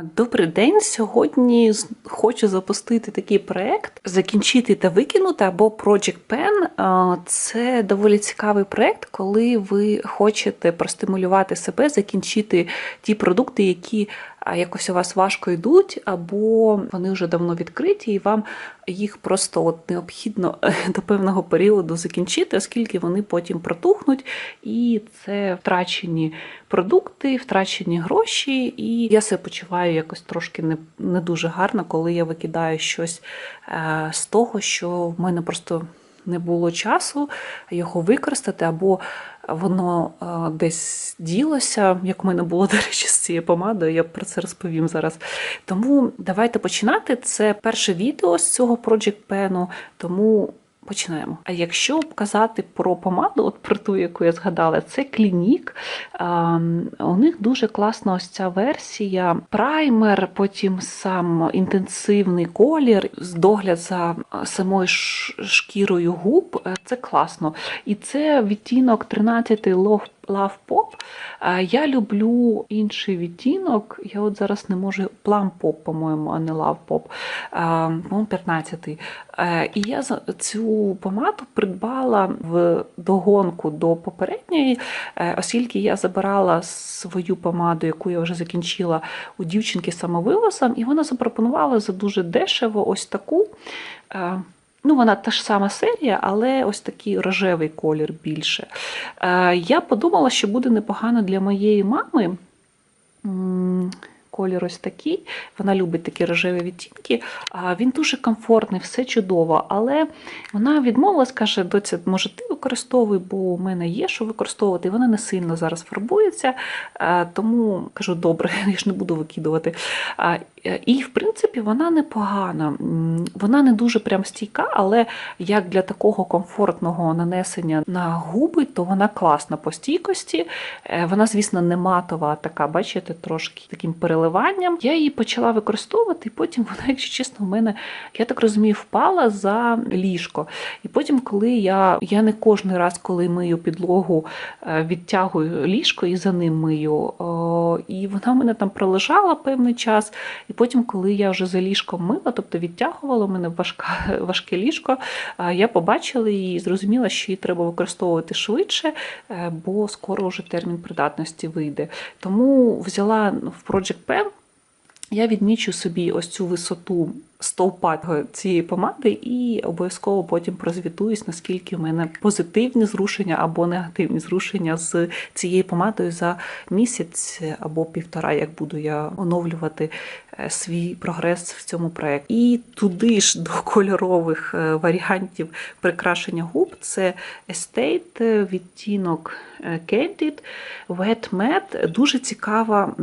Добрий день. Сьогодні хочу запустити такий проект Закінчити та викинути або Project Pen. Це доволі цікавий проект, коли ви хочете простимулювати себе, закінчити ті продукти, які якось у вас важко йдуть, або вони вже давно відкриті, і вам їх просто от необхідно до певного періоду закінчити, оскільки вони потім протухнуть, і це втрачені продукти, втрачені гроші, і я себе почуваю якось трошки не, не дуже гарно, коли я викидаю щось е, з того, що в мене просто не було часу його використати, або воно е, десь ділося, як в мене було, до речі, з цією помадою, я про це розповім зараз. Тому давайте починати. Це перше відео з цього Project Pen, тому Починаємо. А якщо казати про помаду, от про ту, яку я згадала, це клінік. У них дуже класна ось ця версія. Праймер, потім сам інтенсивний колір, догляд за самою шкірою губ. Е, Це класно. І це відтінок 13 Love Love Pop. Я люблю інший відтінок. Я от зараз не можу Plum Pop, по-моєму, а не Pop. А, По-моєму, 15-й. Е, І я цю помаду придбала в догонку до попередньої, е, оскільки я забирала свою помаду, яку я вже закінчила у дівчинки самовивозом, і вона запропонувала за дуже дешево ось таку. Ну, вона та ж сама серія, але ось такий рожевий колір більше. Е, Я подумала, що буде непогано для моєї мами. Колір ось такий. Вона любить такі рожеві відтінки. Він дуже комфортний, все чудово. Але вона відмовилась, каже: доця, може, ти використовуй, бо у мене є що використовувати. Вона не сильно зараз фарбується. Е, Тому кажу, добре, я ж не буду викидувати. Е, І, в принципі, вона непогана. Вона не дуже прям стійка, але як для такого комфортного нанесення на губи, то вона класна по стійкості. Е, Вона, звісно, не матова, така, бачите, трошки таким переливанням. Я її почала використовувати, і потім вона, якщо чесно, в мене, я так розумію, впала за ліжко. І потім, коли я, я не кожен раз, коли мию підлогу, е, відтягую ліжко і за ним мию. І вона в мене там пролежала певний час. І потім, коли я вже за ліжком мила, тобто відтягувала мене важка, важке ліжко, я побачила її і зрозуміла, що її треба використовувати швидше, е, бо скоро вже термін придатності вийде. Тому взяла в Project Pen, я відмічу собі ось цю висоту стовпа цієї помади і обов'язково потім прозвітуюсь, наскільки в мене позитивні зрушення або негативні зрушення з цією помадою за місяць або півтора, як буду я оновлювати е, свій прогрес в цьому проєкті. І туди ж до кольорових е, варіантів прикрашення губ це Estate, е, відтінок Candid, Wet Matte. Дуже цікава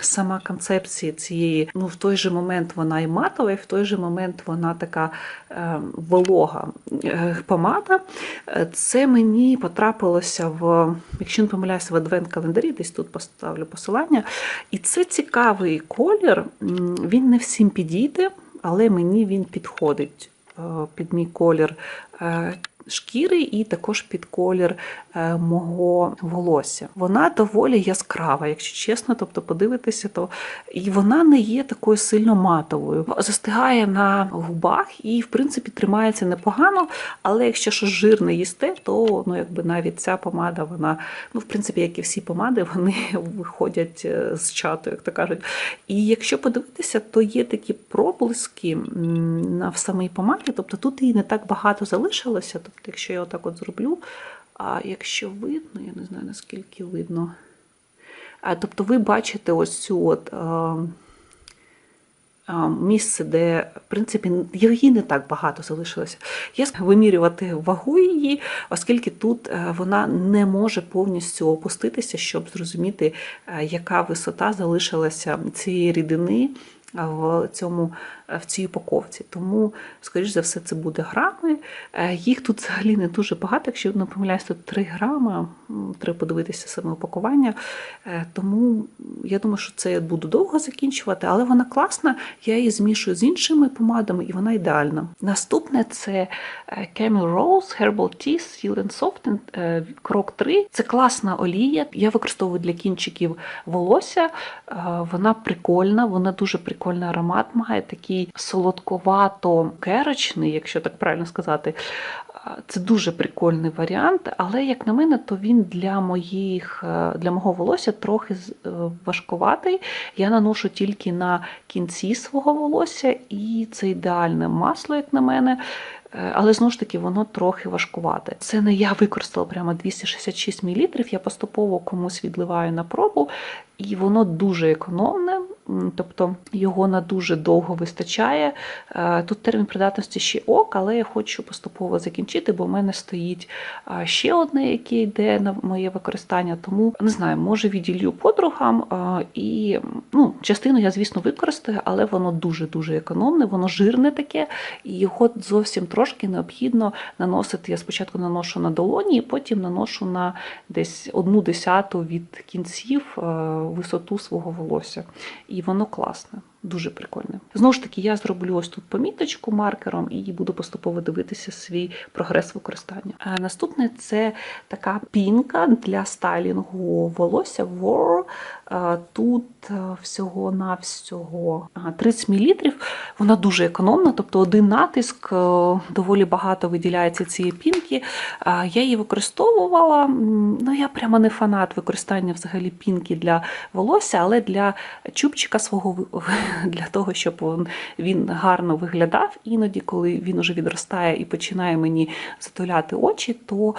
сама концепція цієї. Ну, в той же момент вона і матова, і в той же момент вона така е, волога е, помада. Це мені потрапилося в, якщо не помиляюся, в адвент-календарі, десь тут поставлю посилання. І це цікавий колір. Він не всім підійде, але мені він підходить е, під мій колір шкіри і також під колір е, мого волосся. Вона доволі яскрава, якщо чесно, тобто подивитися, то і вона не є такою сильно матовою. Застигає на губах і, в принципі, тримається непогано, але якщо щось жирне їсте, то ну, якби навіть ця помада, вона, ну, в принципі, як і всі помади, вони виходять е, з чату, як то кажуть. І якщо подивитися, то є такі проблиски на в самій помаді, тобто тут її не так багато залишилося. Тобто, якщо я отак от зроблю, а якщо видно, я не знаю наскільки видно. А, тобто ви бачите ось цю от. А, а, Місце, де, в принципі, її не так багато залишилося. Я вимірювати вагу її, оскільки тут е, вона не може повністю опуститися, щоб зрозуміти, е, яка висота залишилася цієї рідини в цьому в цій упаковці. Тому, скоріш за все, це буде грами. Е, Їх тут взагалі не дуже багато. Якщо не помиляюсь, тут 3 грама. Треба подивитися саме упакування. Е, Тому я думаю, що це я буду довго закінчувати, але вона класна. Я її змішую з іншими помадами, і вона ідеальна. Наступне це е, Camel Rose Herbal Tea Seal and Soften е, крок 3. Це класна олія. Я використовую для кінчиків волосся. Е, Вона прикольна, вона дуже прикольний аромат має, такий солодковато-керочний, якщо так правильно сказати. Це дуже прикольний варіант, але як на мене, то він для моїх е, для мого волосся трохи е, важкуватий. Я наношу тільки на кінці свого волосся, і це ідеальне масло, як на мене. Е, Але знову ж таки, воно трохи важкувате. Це не я використала прямо 266 мл, я поступово комусь відливаю на пробу, і воно дуже економне, тобто його на дуже довго вистачає. Е, Тут термін придатності ще ок, але я хочу поступово закінчити, бо в мене стоїть ще одне, яке йде на моє використання. Тому не знаю, може відділю подругам. І ну, частину я, звісно, використаю, але воно дуже-дуже економне, воно жирне таке, і його зовсім трошки необхідно наносити. Я спочатку наношу на долоні, і потім наношу на десь одну десяту від кінців е, висоту свого волосся. І воно класне. Дуже прикольне. Знову ж таки, я зроблю ось тут поміточку маркером і буду поступово дивитися свій прогрес використання. А наступне це така пінка для стайлінгу волосся War. Тут е, всього на всього 30 мл. Вона дуже економна, тобто один натиск е, доволі багато виділяється цієї пінки. Я її використовувала. Ну, я прямо не фанат використання взагалі пінки для волосся, але для чубчика свого для того, щоб він, гарно виглядав. Іноді, коли він уже відростає і починає мені затуляти очі, то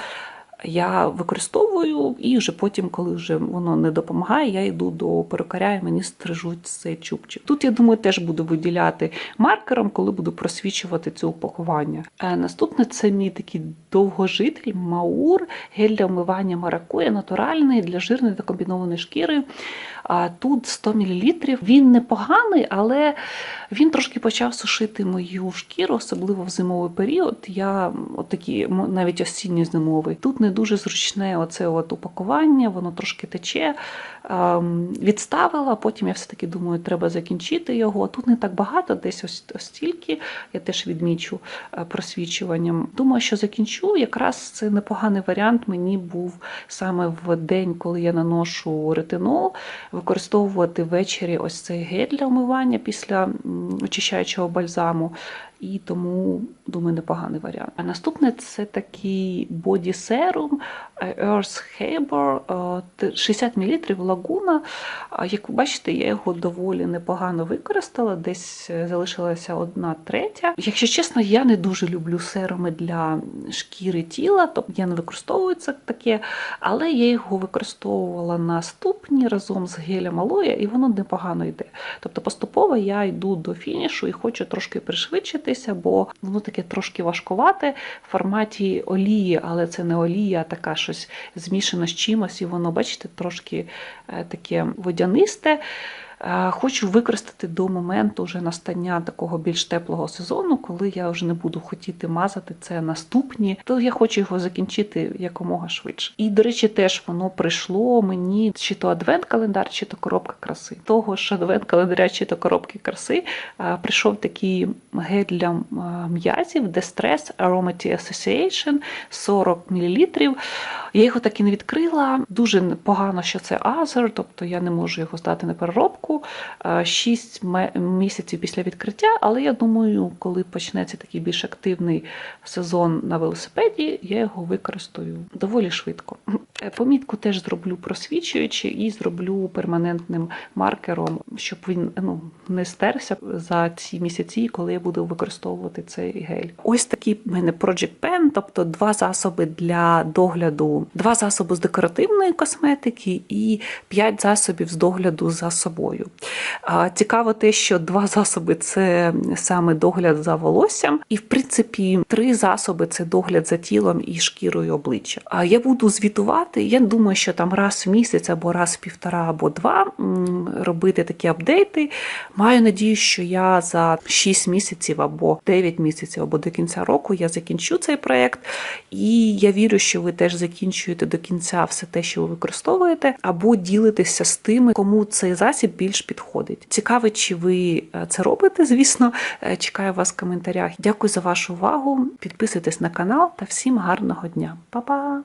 я використовую, і вже потім, коли вже воно не допомагає, я йду до перукаря і мені стрижуть цей чубчик. Тут я думаю, теж буду виділяти маркером, коли буду просвічувати це упакування. Е, Наступне це мій такий довгожитель Маур, гель для вмивання маракуя, натуральний для жирної та комбінованої шкіри. А Тут 100 мл. Він непоганий, але він трошки почав сушити мою шкіру, особливо в зимовий період. Я отакі, навіть осінньо зимовий. Тут не дуже зручне оце от упакування, воно трошки тече. Відставила, потім я все-таки думаю, треба закінчити його. Тут не так багато, десь ось ось стільки. Я теж відмічу е, просвічуванням. Думаю, що закінчу. Якраз це непоганий варіант мені був саме в день, коли я наношу ретинол, використовувати ввечері ось цей гель для умивання після очищаючого бальзаму. І тому, думаю, непоганий варіант. А наступне це такий боді серум Earth Haber е, 60 мл лагуна. Як ви бачите, я його доволі непогано використала, десь е, залишилася одна третя. Якщо чесно, я не дуже люблю серуми для шкіри тіла, тобто я не використовую це таке, але я його використовувала на ступні разом з гелем алоя, і воно непогано йде. Тобто поступово я йду до фінішу і хочу трошки пришвидшитися, бо воно таке трошки важкувате в форматі олії, але це не олія, а така щось змішана з чимось, і воно, бачите, трошки е, таке водянисте. Е, Хочу використати до моменту вже настання такого більш теплого сезону, коли я вже не буду хотіти мазати це наступні, то я хочу його закінчити якомога швидше. І, до речі, теж воно прийшло мені чи то адвент-календар, чи то коробка краси. Того ж адвент-календаря, чи то коробки краси е, прийшов такий гель для е, м'язів Distress Aromatic Association 40 мл. Я його так і не відкрила. Дуже погано, що це азер, тобто я не можу його здати на переробку. Е, Шість місяців після відкриття, але я думаю, коли почнеться такий більш активний сезон на велосипеді, я його використаю доволі швидко. Е, Помітку теж зроблю просвічуючи і зроблю перманентним маркером, щоб він ну, не стерся за ці місяці, коли я буду використовувати цей гель. Ось такий в мене Project Pen, тобто два засоби для догляду, два засоби з декоративної косметики і п'ять засобів з догляду за собою. Мною. Цікаво те, що два засоби це саме догляд за волоссям, і в принципі три засоби це догляд за тілом і шкірою обличчя. А я буду звітувати. Я думаю, що там раз в місяць або раз в півтора або два робити такі апдейти. Маю надію, що я за 6 місяців або 9 місяців, або до кінця року я закінчу цей проект. І я вірю, що ви теж закінчуєте до кінця все те, що ви використовуєте, або ділитеся з тими, кому цей засіб більш підходить. Цікаво, чи ви е, це робите, звісно. Е, Чекаю вас в коментарях. Дякую за вашу увагу. Підписуйтесь на канал та всім гарного дня. Па-па!